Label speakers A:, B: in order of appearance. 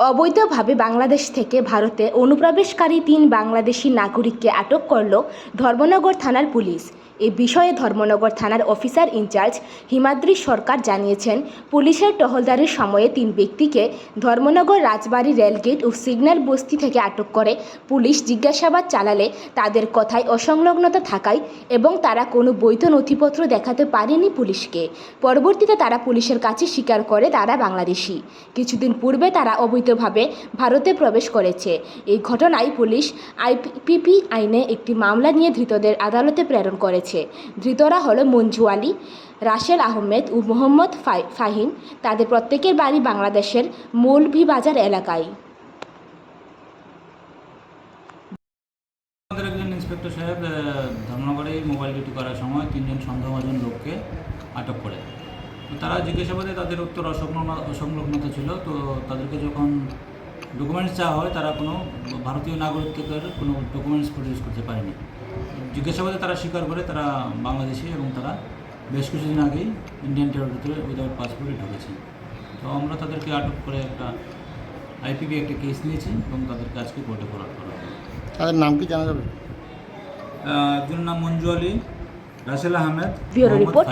A: অবৈধভাবে বাংলাদেশ থেকে ভারতে অনুপ্রবেশকারী তিন বাংলাদেশি নাগরিককে আটক করল ধর্মনগর থানার পুলিশ। এ বিষয়ে ধর্মনগর থানার অফিসার ইনচার্জ হিমাদ্রি সরকার জানিয়েছেন, পুলিশের টহলদারির সময়ে তিন ব্যক্তিকে ধর্মনগর রাজবাড়ী রেলগেট ও সিগন্যাল বস্তি থেকে আটক করে পুলিশ জিজ্ঞাসাবাদ চালালে তাদের কথায় অসংলগ্নতা থাকায় এবং তারা কোনো বৈধ নথিপত্র দেখাতে পারেনি পুলিশকে। পরবর্তীতে তারা পুলিশের কাছে স্বীকার করে তারা বাংলাদেশি। কিছুদিন পূর্বে তারা অবৈধভাবে ভারতে প্রবেশ করেছে। এই ঘটনায় পুলিশ আইপিপি আইনে একটি মামলা নিয়ে ধৃতদের আদালতে প্রেরণ করেছে। ধৃতরা হলো মঞ্জু আলী, রাশেল আহমেদ ও মোহাম্মদ ফাহিম, তাদের প্রত্যেকের বাড়ি বাংলাদেশের মৌলভীবাজার এলাকায়।
B: আমাদের একজন ইন্সপেক্টর সাহেব ধর্মনগরে মোবাইল ডিউটি করার সময় তিনজন সন্দেহভাজন লোককে আটক করে। তারা জিজ্ঞাসাবাদে তাদের উত্তর অসংলগ্ন অসংলগ্নতা ছিল। তো তাদেরকে যখন ডকুমেন্টস চাওয়া হয় তারা কোনো ভারতীয় নাগরিকত্বের কোনো ডকুমেন্টস প্রডিউস করতে পারেনি। জিজ্ঞাসাবাদে তারা স্বীকার করে তারা বাংলাদেশি এবং তারা বেশ কিছুদিন আগেই ইন্ডিয়ান টেরিটরিতে উইদাউট পাসপোর্টে ঢুকেছে। তো আমরা তাদেরকে আটক করে একটা আইপিবি একটা কেস নিয়েছি এবং তাদেরকে আজকে কোর্টে ফরওয়ার্ড করা হবে।
C: তাদের নাম কি জানা যাবে?
B: একজনের নাম মঞ্জু আলী রাসেল আহমেদ
A: ব্যুরো রিপোর্ট